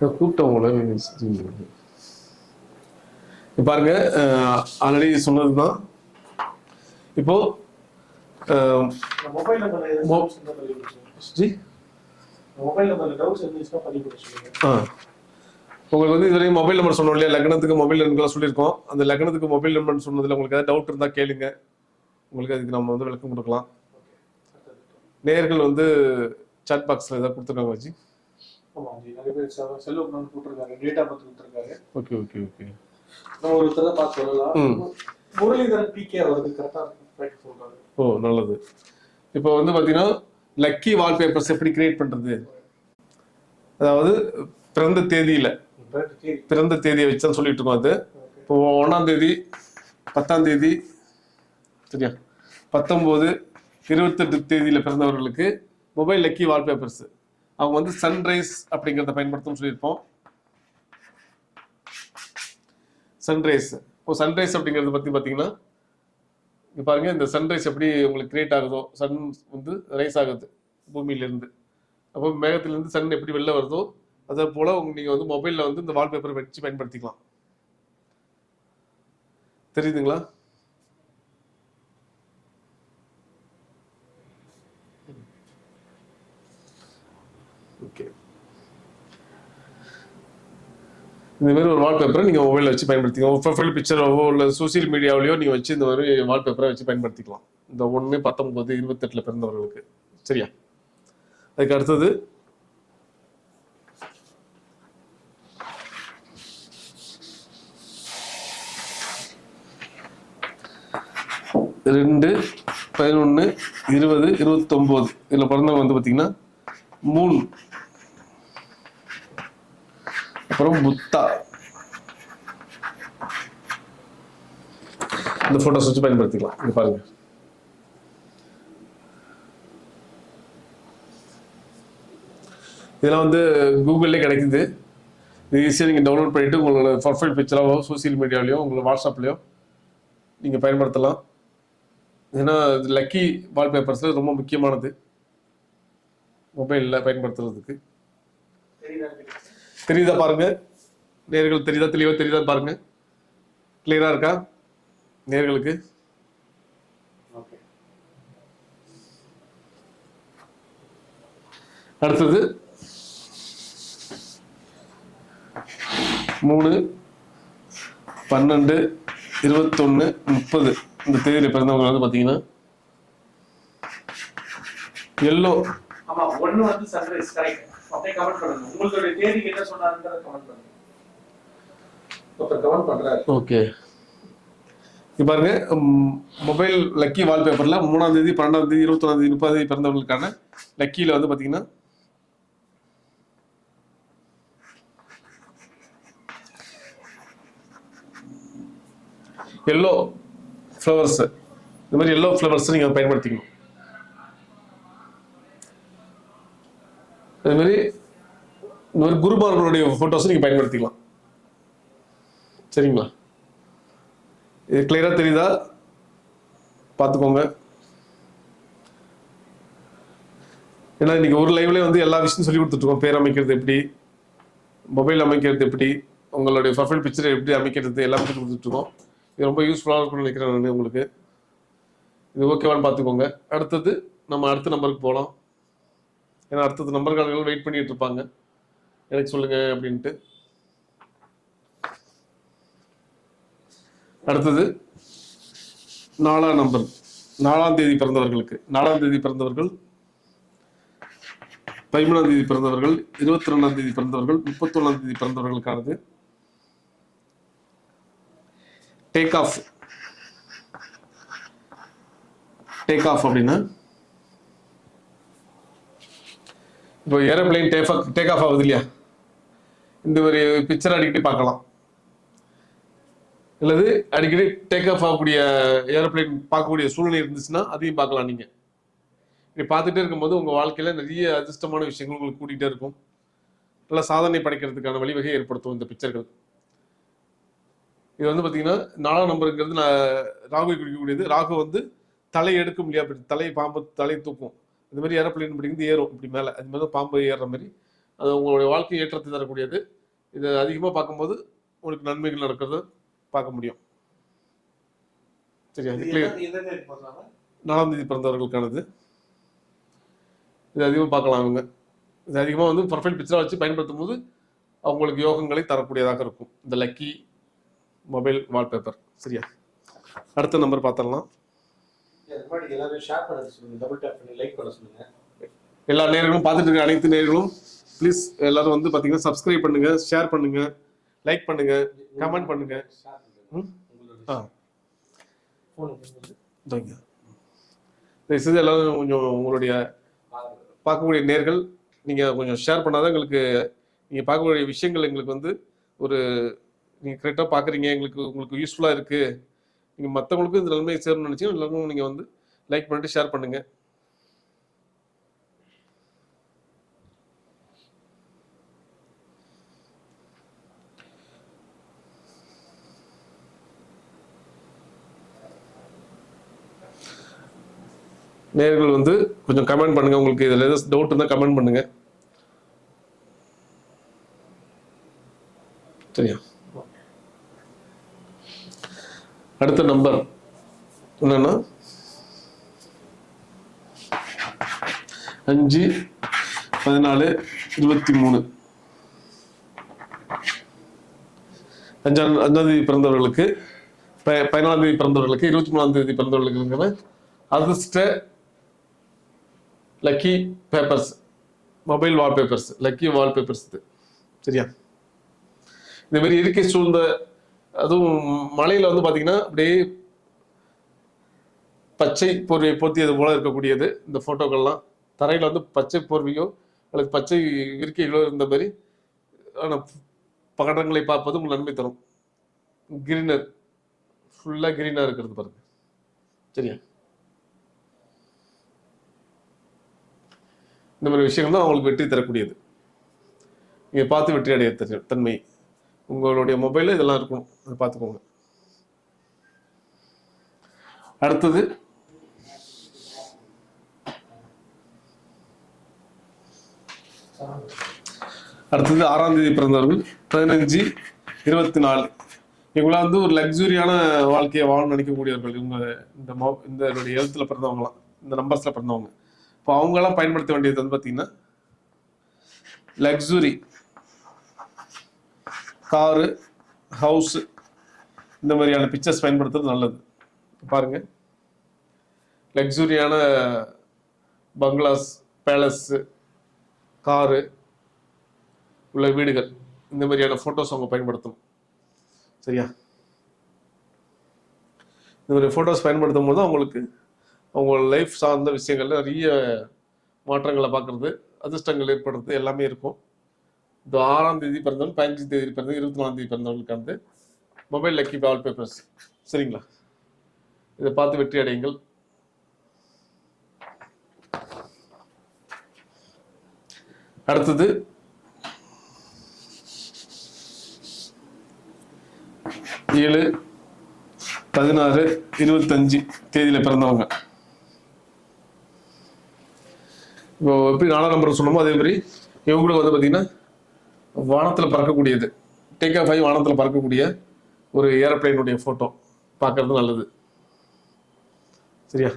கூப்பிட்டவங்கள பாருங்க ஆல்ரெடி சொன்னது தான் இப்போ உங்களுக்கு வந்து இதுவரையும் மொபைல் நம்பர் சொன்னோம் இல்லையா? லக்னத்துக்கு மொபைல் நம்பர்லாம் சொல்லியிருக்கோம். அந்த லக்னத்துக்கு மொபைல் நம்பர் சொன்னதில் உங்களுக்கு ஏதாவது டவுட் இருந்தால் கேளுங்க. உங்களுக்கு அதுக்கு நம்ம வந்து விளக்கம் கொடுக்கலாம். நேயர்கள் வந்து சாட் பாக்ஸில் ஏதாவது கொடுத்துருக்காங்க வச்சு ஆமா ஜி நிறைய பேர் செல்வம் வந்து டேட்டா கொடுத்துருக்காங்க. Okay okay okay. நம்ம ஒருத்தர் பார்த்து சொல்லலாம். முரளிதரன் பிகே அவருக்கு கரெக்டா ரைட் சொல்றாரு ஓ நல்லது. இப்போ வந்து பார்த்தீங்கன்னா லக்கி வால்பேப்பர்ஸ் எப்படி கிரியேட் பண்ணுறது அதாவது பிறந்த தேதியில். பிறந்த தேதியை வச்சு தான் சொல்லிட்டு இருக்கோம் அது. இப்போ ஒன்றாம் தேதி பத்தாம் தேதி சரியா? பத்தொம்போது இருபத்தெட்டு தேதியில் பிறந்தவர்களுக்கு மொபைல் லக்கி வால்பேப்பர்ஸ் அவங்க வந்து சன்ரைஸ் அப்படிங்கிறத பயன்படுத்தணும்னு சொல்லியிருப்போம். சன்ரைஸ் இப்போ சன்ரைஸ் அப்படிங்கிறத பற்றி பார்த்தீங்கன்னா இங்க பாருங்கள் இந்த சன்ரைஸ் எப்படி உங்களுக்கு கிரியேட் ஆகுதோ சன் வந்து ரைஸ் ஆகுது பூமியிலேருந்து. அப்போ மேகத்திலேருந்து சன் எப்படி வெளில வருதோ அதே போல் உங்க நீங்கள் வந்து மொபைலில் வந்து இந்த வால்பேப்பரை வச்சு பயன்படுத்திக்கலாம். தெரியுதுங்களா ஓகே இந்த மாதிரி ஒரு வால்பேப்பரை நீங்கள் மொபைலில் வச்சு பயன்படுத்திக்கலாம். ப்ரொஃபைல் பிக்சராவோ இல்லை சோசியல் மீடியாவிலையோ நீங்கள் வச்சு இந்த மாதிரி வால்பேப்பரை வச்சு பயன்படுத்திக்கலாம். இந்த ஒன்று பத்தொன்பது இருபத்தெட்டில் பிறந்தவர்களுக்கு. சரியா? அதுக்கு அடுத்தது ரெண்டு பதினொன்று இருபது இருபத்தொம்போது. இதில் பிறந்தவங்க வந்து பார்த்தீங்கன்னா மூணு. அப்புறம் புத்தா இந்த ஃபோட்டோஸ் வச்சு பயன்படுத்திக்கலாம். இது பாருங்க. இதெல்லாம் வந்து கூகுள்லேயே கிடைக்குது. இது ஈஸியாக நீங்கள் டவுன்லோட் பண்ணிவிட்டு உங்களோட ப்ரொஃபைல் பிக்சராகவோ சோசியல் மீடியாவிலையோ உங்களோட வாட்ஸ்அப்லையோ நீங்கள் பயன்படுத்தலாம். ஏன்னா இது லக்கி வால்பேப்பர்ஸில் ரொம்ப முக்கியமானது. மொபைலில் பயன்படுத்துறதுக்கு. தெரியுதா பாருங்க? நேர்கள் தெரியுதா தெளிவா தெரியுதா பாருங்க? கிளியரா இருக்கா? நேர்களுக்கு? அடுத்தது. மூணு பன்னெண்டு இருபத்தொன்னு முப்பது. இந்த தேதியில் பிறந்தவங்க வந்து பார்த்தீங்கன்னா எல்லோ. ஒண்ணு வந்து சன்ரைஸ் கரெக்ட் அப்படியே கமெண்ட் பண்ணுங்க. உங்களுடைய தேதிக்கு என்ன சொன்னாருன்றத கமெண்ட் பண்ணுங்க. ஒருத்தர் கமெண்ட் பண்றாரு. ஓகே. பாருங்க மொபைல் லக்கி வால்பேப்பரில் மூணாம் தேதி பன்னெண்டாம் தேதி இருபத்தொன்னாம் தேதி முப்பதாம் தேதி பிறந்தவர்களுக்கான லக்கியில வந்து பாத்தீங்கன்னா எல்லோ ஃப்ளவர்ஸ் இந்த மாதிரி எல்லோ ஃப்ளவர்ஸ் நீங்க பயன்படுத்திக்கணும். அதுமாரி மாதிரி இந்த மாதிரி குருமார்களுடைய ஃபோட்டோஸை நீங்கள் பயன்படுத்திக்கலாம். சரிங்களா? இது கிளியராக தெரியுதா? பார்த்துக்கோங்க. ஏன்னா இன்னைக்கு ஒரு லைவ்லேயே வந்து எல்லா விஷயம் சொல்லி கொடுத்துட்ருக்கோம் பேர் அமைக்கிறது எப்படி? மொபைல் அமைக்கிறது எப்படி? உங்களுடைய ப்ரொஃபைல் பிக்சரை எப்படி அமைக்கிறது? எல்லாம் சொல்லி கொடுத்துட்ருக்கோம் இது ரொம்ப யூஸ்ஃபுல்லாக இருக்கும்னு நினைக்கிறேன் நான் உங்களுக்கு. இது ஓகேவான்னு பார்த்துக்கோங்க. அடுத்தது நம்ம அடுத்த நம்பருக்கு போகலாம். ஏன்னா அடுத்தது நம்பர்காரர்கள் வெயிட் பண்ணிட்டு இருப்பாங்க. எனக்கு சொல்லுங்க அப்படின்ட்டு. அடுத்தது நாலாம் நம்பர் நாலாம் தேதி பிறந்தவர்களுக்கு நாலாம் தேதி பிறந்தவர்கள் பதிமூணாம் தேதி பிறந்தவர்கள் இருபத்தி ரெண்டாம் தேதி பிறந்தவர்கள் முப்பத்தொன்னாம் தேதி பிறந்தவர்களுக்கானது. டேக் ஆஃப் டேக் ஆஃப் அப்படின்னா இப்போ ஏரோப்ளைன் டேஃப் டேக் ஆஃப் ஆகுது இல்லையா? இந்த ஒரு பிக்சர் அடிக்கடி பார்க்கலாம். அல்லது அடிக்கடி டேக் ஆஃப் ஆகக்கூடிய ஏரோப்ளைன் பார்க்கக்கூடிய சூழ்நிலை இருந்துச்சுன்னா அதையும் பார்க்கலாம் நீங்கள் இப்படி பார்த்துட்டே இருக்கும்போது உங்கள் வாழ்க்கையில் நிறைய அதிர்ஷ்டமான விஷயங்கள் உங்களுக்கு கூட்டிகிட்டே இருக்கும். நல்ல சாதனை படைக்கிறதுக்கான வழிவகை ஏற்படுத்தும் இந்த பிக்சர்கள் இது வந்து பார்த்தீங்கன்னா நாலாம் நம்பருங்கிறது நான் ராகு குறிக்கக்கூடியது. ராகு வந்து தலை எடுக்கும் இல்லையா? அப்படி தலை பாம்பு தலை தூக்கும். இந்த மாதிரி ஏரோப்ளைன் அப்படிங்கிறது ஏறும் இப்படி மேலே. அது மாதிரி பாம்பு ஏறுற மாதிரி. அது உங்களுடைய வாழ்க்கை ஏற்றத்தை தரக்கூடியது. இதை அதிகமாக பார்க்கும்போது உங்களுக்கு நன்மைகள் நடக்கிறத பார்க்க முடியும். சரியா? நாலாம் தேதி பிறந்தவர்களுக்கானது. இது அதிகமாக பார்க்கலாம் அவங்க இது அதிகமாக வந்து ப்ரொஃபைல் பிக்சராக வச்சு பயன்படுத்தும் போது அவங்களுக்கு யோகங்களை தரக்கூடியதாக இருக்கும். இந்த லக்கி மொபைல் வால்பேப்பர் சரியா? அடுத்த நம்பர் பார்த்துடலாம். எல்லாரும் ஷேர் பண்ண சொல்லுங்க. டபுள் டேப் பண்ணி லைக் பண்ண சொல்லுங்க. எல்லா நேர்களும் பார்த்துட்டு இருக்க அனைத்து நேர்களும் ப்ளீஸ் எல்லாரும் வந்து பார்த்தீங்கன்னா சப்ஸ்கிரைப் பண்ணுங்க ஷேர் பண்ணுங்க லைக் பண்ணுங்க கமெண்ட் பண்ணுங்க. ஆ. இதோங்க. தயவுசெய்து எல்லாரும் கொஞ்சம் உங்களுடைய பார்க்கக்கூடிய நேர்கள் நீங்கள் கொஞ்சம் ஷேர் பண்ணாதான் எங்களுக்கு நீங்கள் பார்க்கக்கூடிய விஷயங்கள் எங்களுக்கு வந்து ஒரு நீங்கள் கரெக்டாக பார்க்குறீங்க எங்களுக்கு உங்களுக்கு யூஸ்ஃபுல்லாக இருக்குது நீங்கள் மற்றவங்களுக்கும் இந்த நன்மையை சேரணும்னு நினச்சிங்கன்னா எல்லாருக்கும் நீங்கள் வந்து லைக் பண்ணிட்டு ஷேர் பண்ணுங்கள் நேர்கள் வந்து கொஞ்சம் கமெண்ட் பண்ணுங்க. உங்களுக்கு இதில் ஏதாவது டவுட் இருந்தால் கமெண்ட் பண்ணுங்க. சரியா? அடுத்த நம்பர் என்னன்னா? அஞ்சு பதினாலு இருபத்தி மூணு அஞ்சாம் அஞ்சாம் தேதி பிறந்தவர்களுக்கு ப- பதினாலாம் தேதி பிறந்தவர்களுக்கு இருபத்தி மூணாம் தேதி பிறந்தவர்களுக்கு அதிர்ஷ்ட lucky papers mobile wallpapers lucky wallpapers இது. சரியா? இந்த மாதிரி இயற்கை சூழ்ந்த அதுவும் மலையில வந்து பாத்தீங்கன்னா அப்படியே பச்சை போர்வை போர்த்தியது போல இருக்கக்கூடியது இந்த போட்டோக்கள்லாம். தரையில வந்து பச்சை போர்வையோ அல்லது பச்சை இருக்கைகளோ இருந்த மாதிரி ஆனால் பகடங்களை பார்ப்பது உங்களுக்கு நன்மை தரும். கிரீனர் ஃபுல்லாக கிரீனாக இருக்கிறது பாருங்க. சரியா? இந்த மாதிரி விஷயங்கள் தான் அவங்களுக்கு வெற்றி தரக்கூடியது. நீங்கள் பார்த்து வெற்றி அடைய தன்மை. உங்களுடைய மொபைலில் இதெல்லாம் இருக்கணும். அதை பார்த்துக்கோங்க. அடுத்தது. அடுத்தது ஆறாம் தேதி பிறந்தவர்கள் பதினஞ்சு இருபத்தி நாலு இவங்களாம் வந்து ஒரு லக்ஸுரியான வாழ்க்கையை வாழ நினைக்கக்கூடியவர்கள். இவங்க இந்த மொ இந்த எழுத்துல பிறந்தவங்களாம். இந்த நம்பர்ஸ்ல பிறந்தவங்க. இப்போ அவங்கெல்லாம் பயன்படுத்த வேண்டியது வந்து பார்த்தீங்கன்னா லக்ஸுரி காரு ஹவுஸு இந்த மாதிரியான பிக்சர்ஸ் பயன்படுத்துறது நல்லது. பாருங்க. லக்ஸுரியான பங்களாஸ் பேலஸு காரு உள்ள வீடுகள் இந்த மாதிரியான ஃபோட்டோஸ் அவங்க பயன்படுத்தணும். சரியா? இந்த மாதிரி ஃபோட்டோஸ் பயன்படுத்தும் போது அவங்களுக்கு அவங்க லைஃப் சார்ந்த விஷயங்கள்ல நிறைய மாற்றங்களை பார்க்கறது அதிர்ஷ்டங்கள் ஏற்படுறது எல்லாமே இருக்கும். இந்த ஆறாம் தேதி பிறந்தவங்க பதினஞ்சு தேதி பிறந்தவங்க இருபத்தி நாலாம் தேதி பிறந்தவங்களுக்கு வந்து மொபைல் லக்கி வால் பேப்பர்ஸ் சரிங்களா? இதை பார்த்து வெற்றி அடையுங்கள். அடுத்தது ஏழு பதினாறு இருபத்தஞ்சு தேதியில் பிறந்தவங்க. இப்போ எப்படி நாலாம் நம்பர் சொன்னோமோ அதே மாதிரி இவங்களுக்கு வந்து பார்த்தீங்கன்னா வானத்தில் பறக்கக்கூடியது. டேக் ஆஃப் ஆகி வானத்தில் பறக்கக்கூடிய ஒரு ஏரோப்ளைனுடைய ஃபோட்டோ பார்க்கறது நல்லது. சரியா?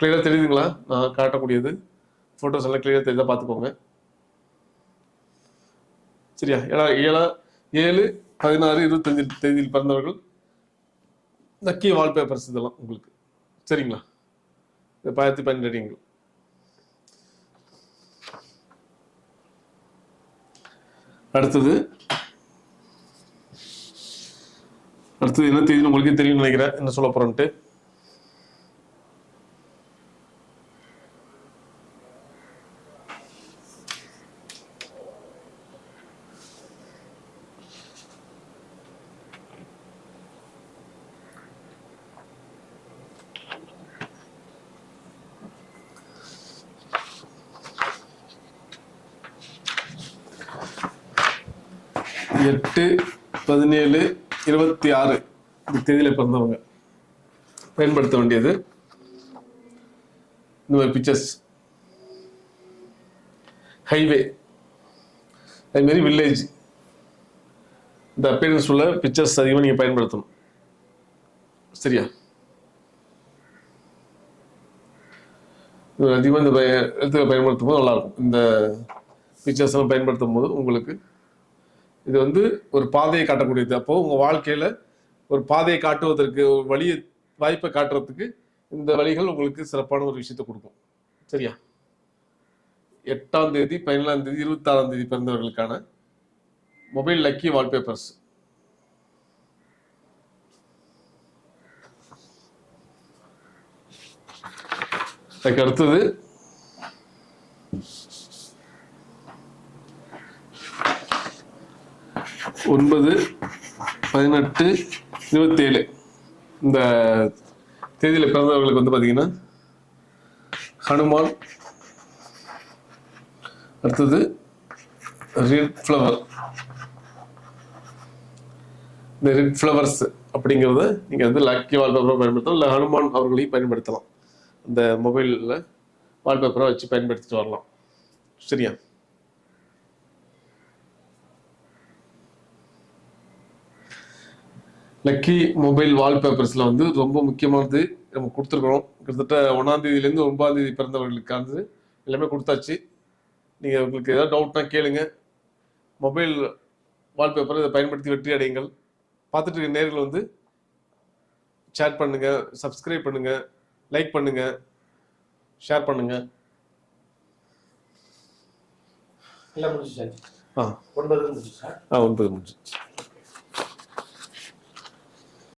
கிளியராக தெரியுதுங்களா? நான் காட்டக்கூடியது. ஃபோட்டோஸ் எல்லாம் கிளியராக தெரியுதா பார்த்துக்கோங்க. சரியா? ஏழா ஏழா ஏழு பதினாறு இருபத்தஞ்சு தேதியில் பிறந்தவர்கள். நக்கிய வால்பேப்பர்ஸ் இதெல்லாம் உங்களுக்கு. சரிங்களா? இது பயிரத்தி பன்னெண்டு அடிங்கள் அடுத்தது. அடுத்தது என்ன தேதி உங்களுக்கே தெரியும்னு நினைக்கிறேன். என்ன சொல்ல போறேன்ட்டு? எட்டு பதினேழு இருபத்தி ஆறு. இந்த தேதியில் பிறந்தவங்க பயன்படுத்த வேண்டியது. இந்த மாதிரி பிக்சர்ஸ் ஹைவே அதுமாரி வில்லேஜ் இந்த அப்பீரன்ஸ் உள்ள பிக்சர்ஸ் அதிகமாக நீங்கள் பயன்படுத்தணும். சரியா? அதிகமாக இந்த பய- எழுத்துக்களை பயன்படுத்தும் போது நல்லாயிருக்கும் இந்த பிக்சர்ஸ் எல்லாம் பயன்படுத்தும் போது உங்களுக்கு இது வந்து ஒரு பாதையை காட்டக்கூடியது. அப்போ உங்கள் வாழ்க்கையில் ஒரு பாதையை காட்டுவதற்கு ஒரு வழியை வாய்ப்பை காட்டுறதுக்கு இந்த வழிகள் உங்களுக்கு சிறப்பான ஒரு விஷயத்தை கொடுக்கும். சரியா? எட்டாம் தேதி பதினேழாம் தேதி இருபத்தாறாம் தேதி பிறந்தவர்களுக்கான மொபைல் லக்கி வால்பேப்பர்ஸ். அதுக்கு அடுத்தது ஒன்பது பதினெட்டு இருபத்தேழு. இந்த தேதியில் பிறந்தவர்களுக்கு வந்து பார்த்தீங்கன்னா ஹனுமான் அடுத்தது ரெட் ஃப்ளவர் இந்த ரெட் ஃப்ளவர்ஸ் அப்படிங்கிறத நீங்கள் வந்து லக்கி வால்பேப்பராக பயன்படுத்தலாம் இல்லை ஹனுமான் அவர்களையும் பயன்படுத்தலாம். இந்த மொபைலில் வால்பேப்பராக வச்சு பயன்படுத்திட்டு வரலாம். சரியா? லக்கி மொபைல் வால்பேப்பர்ஸில் வந்து ரொம்ப முக்கியமானது நம்ம கொடுத்துருக்குறோம் கிட்டத்தட்ட ஒன்றாம் தேதியிலேருந்து ஒன்பதாம் தேதி பிறந்தவர்களுக்கானது எல்லாமே கொடுத்தாச்சு. நீங்கள் உங்களுக்கு ஏதாவது டவுட்னா கேளுங்க. மொபைல் வால்பேப்பர் இதை பயன்படுத்தி வெற்றி அடையுங்கள். பார்த்துட்டு இருக்க நேர்கள் வந்து சேட் பண்ணுங்க சப்ஸ்கிரைப் பண்ணுங்க லைக் பண்ணுங்க ஷேர் பண்ணுங்க. எல்லாம் முடிச்சு சார் ஆ. ஒன்பது முடிச்சு சார் ஆ ஒன்பது முடிஞ்சு